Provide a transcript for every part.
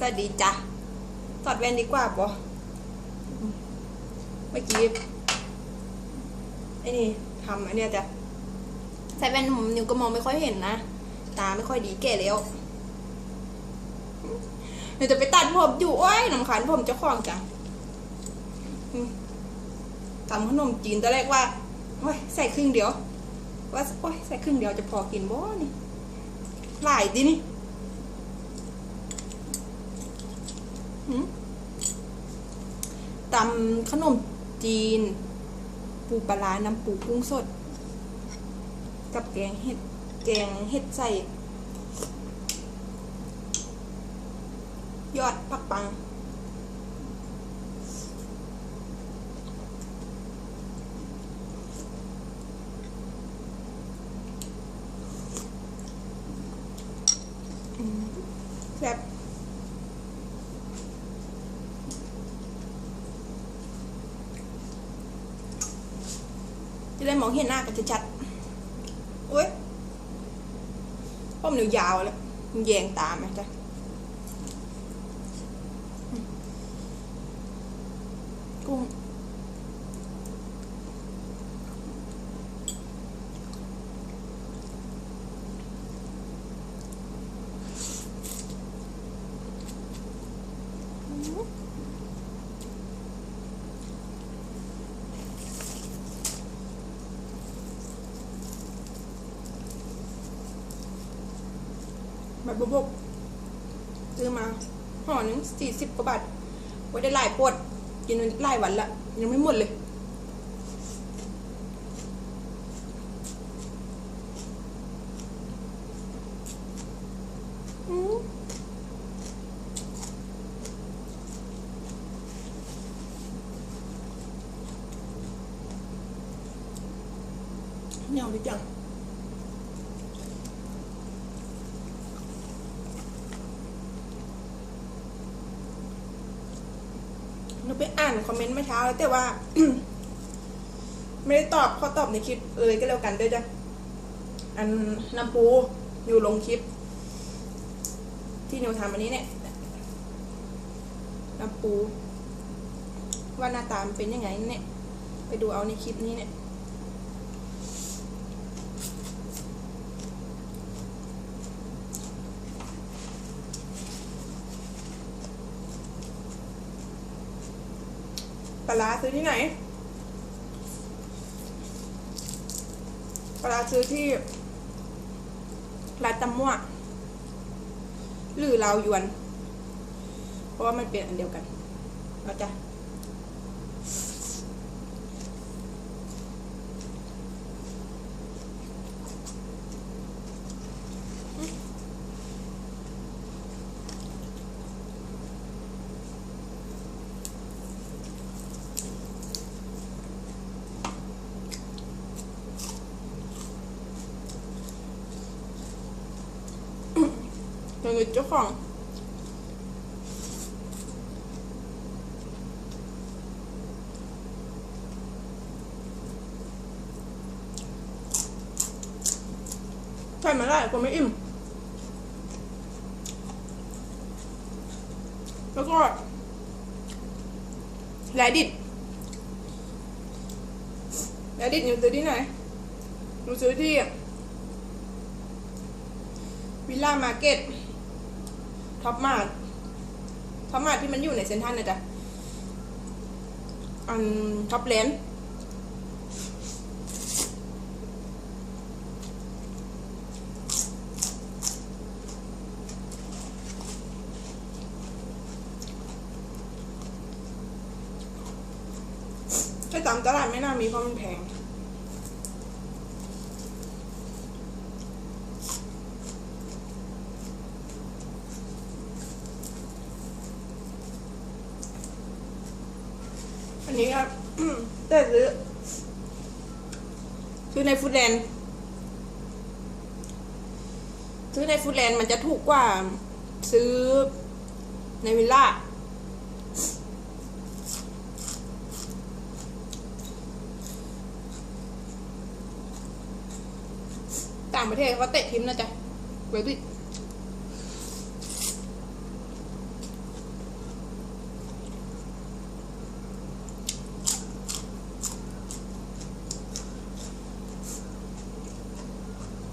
สวัสดีจ้ะถอดแว่นดีกว่าปะเมื่อกี้ไอ้นี่ทำอันเนี้ยจ้ะใส่แว่นผมนิวก็มองไม่ค่อยเห็นนะ ตาไม่ค่อยดีแก่แล้วเดี๋ยวจะไปตัดผมอยู่โอ้ยน้ำขันผมเจ้าของจ้ะทำขนมจีนตอนแรกว่าโอ้ยใส่ครึ่งเดียว ว่าโอ้ยใส่ครึ่งเดียวจะพอกินบ่นี่หลายดินี่หืม ตำขนมจีน ปูปลาน้ำปูกุ้งสด กับแกงเห็ด แกงเห็ดใส่ ยอดผักปังแบบจะได้ มองเห็นหน้ากันชัดๆโอ้ยผมหนูยาวแล้วมันแยงตามไหมจ๊ะ แบบบบๆซื้อมาห่อหนึ่งสี่สิบกว่าบาทไว้ได้หลายปวดกินหลายวันละยังไม่หมดเลยเหนียวดีจัง ไปอ่านคอมเมนต์เมื่อเช้าแล้วแต่ว่า ไม่ได้ตอบเขอตอบในคลิปเลยก็แล้วกันด้วยจ้ะอันน้ำปูอยู่ลงคลิป ที่หนูทำอันนี้เนี่ยน้ำปูว่าหน้าตามเป็นยังไงเนี่ย ไปดูเอาในคลิปนี้เนี่ย ปลาซื้อที่ไหน ปลาร้าซื้อที่ร้านตำมั่วหรือลาวยวน เพราะว่ามันเป็นอันเดียวกันเอาจ้ะ เดี๋ยวเจ้าของใช่ไหมล่ะกลัวไม่อิ่ม แล้วก็แรดิตแรดิตหนูซื้อที่ไหนหนูซื้อที่วิลล่ามาร์เก็ต ท็อปมาร์ทท็อปมาร์ทที่มันอยู่ในเซ็นทรัลนะจ๊ะ อันท็อปเลนถ้าตามตลาดไม่น่ามีเพราะมันแพง อันนี้ครับ แต่ซื้อ ซื้อในฟูดแลนด์ซื้อในฟูดแลนด์มันจะถูกกว่า ซื้อในวิลล่าต่างประเทศเขาเตะทิมนะจ๊ะเวบิ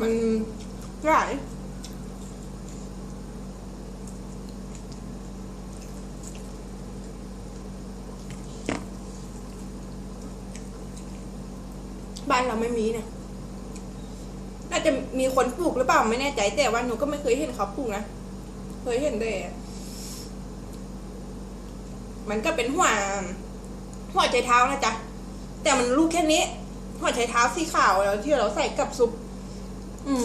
มันหลายบ้านเราไม่มีเนี่ยน่าจะมีคนปลูกหรือเปล่าไม่แน่ใจ แต่ว่าหนูก็ไม่เคยเห็นเขาปลูกนะ เคยเห็นแต่มันก็เป็นหัวหัวใจเท้านะจ๊ะ แต่มันลูกแค่นี้หัวใจเท้าสีขาวแล้วที่เราใส่กับซุป อืม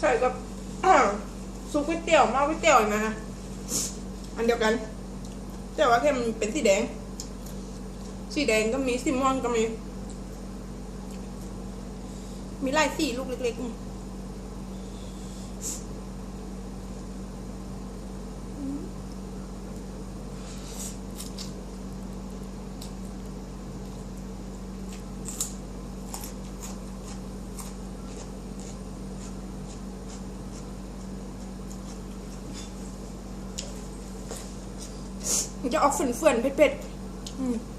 ใส่กับซุปก๋วยเตี๋ยวหม้อก๋วยเตี๋ยวนะคะอันเดียวกัน แต่ว่าแค่มันเป็นสีแดง สีแดงก็มีสีม่วงก็มี มีลายสีลูกเล็กๆอืมมันจะออกเฟื่อนๆเผ็ดๆ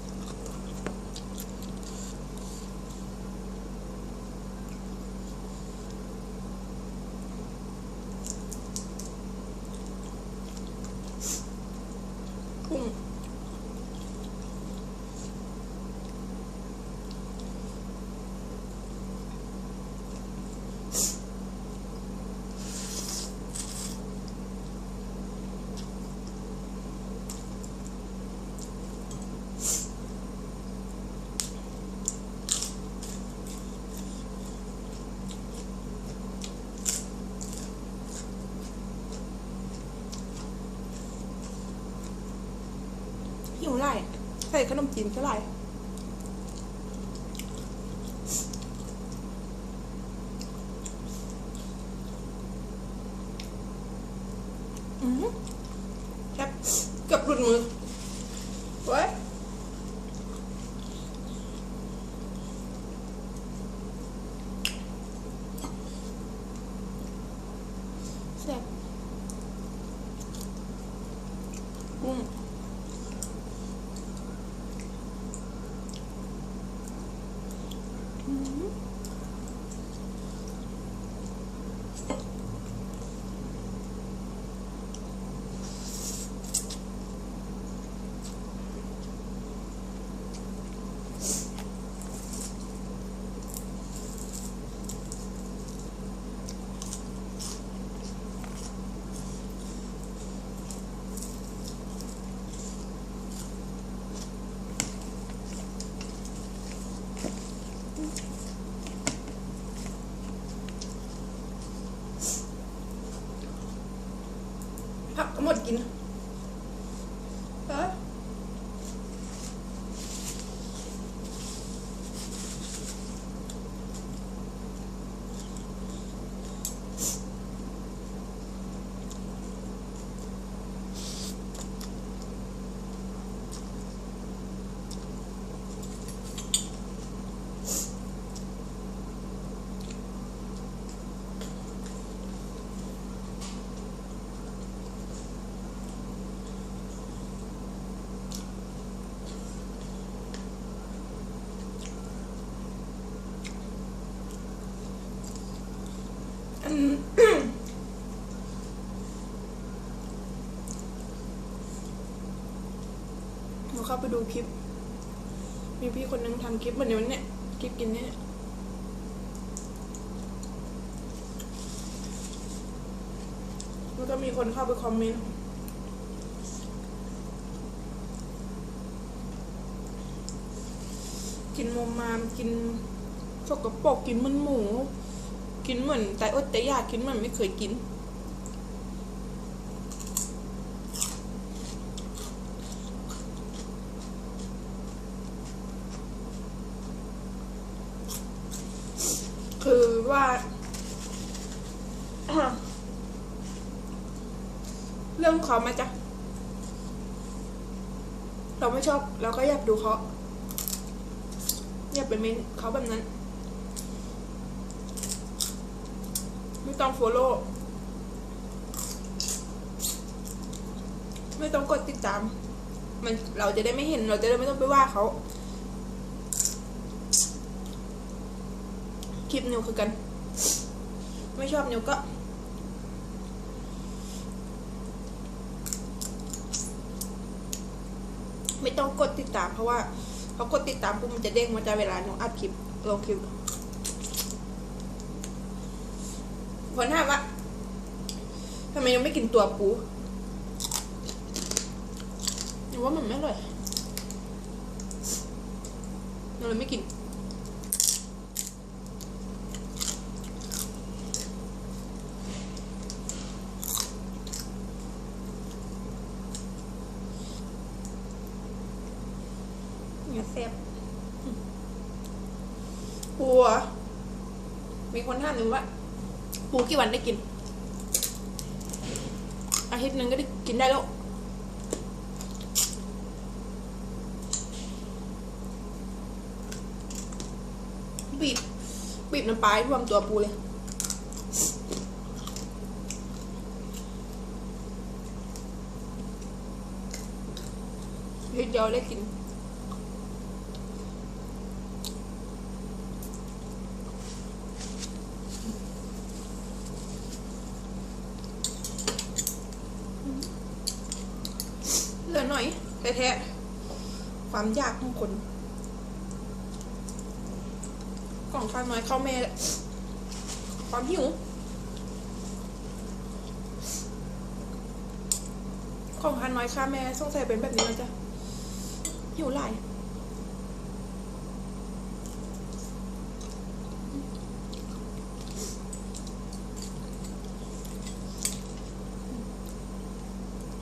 ส่ขนมจีนก็ไล่อืมแคบเกือบหลุดมือ หมดกินเอออัน ห นูเข้าไปดูคลิป มีพี่คนนึงทำคลิปเหมือนเดี๋ยวนี้คลิปกินเนี่ยแล้วก็มีคนเข้าไปคอมเมนต์กินโมมามกินสกปรกกินมันหมู กินเหมือนแต่อดแต่อยากกินเหมือนไม่เคยกิน คือ ว่า เรื่องเขามาจ้ะเราไม่ชอบเราก็อยากดูเขาอย่าไปเมนเขาแบบนั้น ไม่ต้อง follow ไม่ต้องกดติดตาม มันเราจะได้ไม่เห็นเราจะได้ไม่ต้องไปว่าเขา คลิปนิวคือกัน ไม่ชอบนิวก็ ไม่ต้องกดติดตามเพราะว่าพอกดติดตามปุ๊บมันจะเด้งมันจะเวลาหนูอัดคลิปลงคลิปคนถามว่าทำไมยังไม่กินตัวปูหนูว่ามันไม่อร่อยหนูเลยไม่กิน แซ่บปูมีคนถามหนูว่าปูกี่วันได้กิน อาทิตย์หนึ่งก็ได้กินได้แล้วบีบบีบน้ำปลาท่วมตัวปูเลยอาทิตย์เดียวได้กิน เหลือหน่อย แท้ๆ ความยากของคน กล่องข้าวน้อยเข้าแม่ ความหิวของข้าวน้อยข้าแม่สงสัยเป็นแบบนี้แล้วจ้ะหิวไหล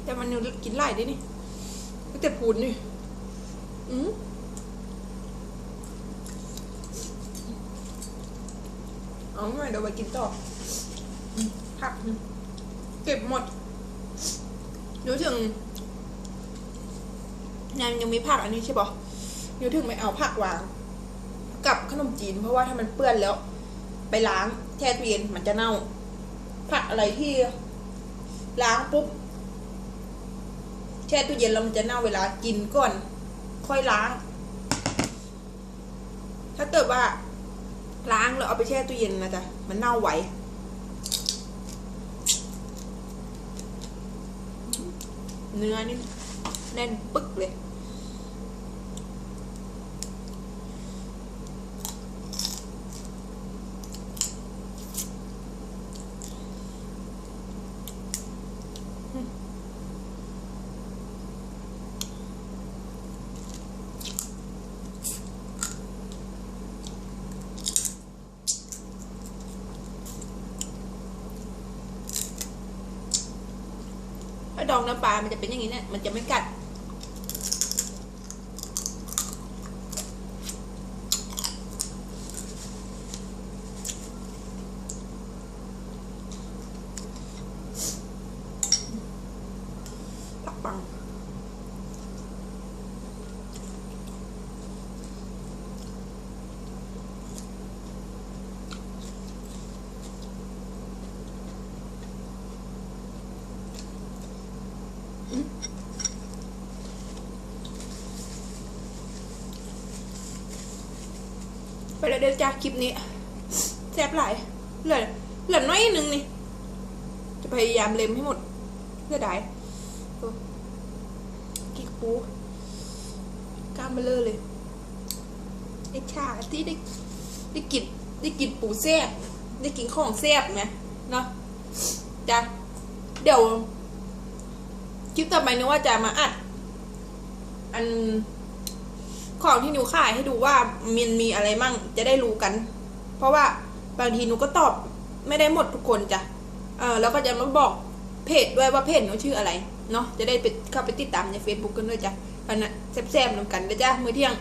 แต่มันยังกินไหลได้นี่ แต่พูดนี่อืมเอาหน่อยเดี๋ยวไปกินต่อผักเก็บหมดรู้ถึงยังยังมีผักอันนี้ใช่ปะยูถึงไม่เอาผักวาง กับขนมจีน เพราะว่าถ้ามันเปื้อนแล้ว ไปล้างแช่ตู้เย็นมันจะเน่า ผักอะไรที่ ล้างปุ๊บ แช่ตู้เย็นแล้วมันจะเน่าเวลากินก่อน ค่อยล้าง ถ้าเกิดว่า ล้างแล้วเอาไปแช่ตู้เย็นนะจ๊ะมันเน่าไวเนื้อนี่แน่นปึ๊กเลย ถ้าดองน้ำปลา มันจะเป็นอย่างนี้เนี่ย มันจะไม่กัด ไปแล้วเดี๋ยวจ้าคลิปนี้แซ่บหลายเหลือเหลือน้อยนึงนี่ จะพยายามเล็มให้หมดเพื่อได้กิ๊กปูกล้ามเบลอเลยไอ้ชาที่ได้ได้กินได้กินปูแซ่บได้กินของแซ่บไหมเนาะจ้ะเดี๋ยว คลิปต่อไปนึกว่าจะมาอัด อันของที่หนูขายให้ดูว่ามันมีอะไรมั่งจะได้รู้กัน เพราะว่าบางทีหนูก็ตอบไม่ได้หมดทุกคนจ้ะเออแล้วก็จะมาบอกเพจด้วยว่าเพจหนูชื่ออะไรเนาะจะได้ไปเข้าไปติดตามใน Facebook กันด้วยจ้ะอันนั้นแซ่บๆนำกันนะจ้ะมื้อเที่ยง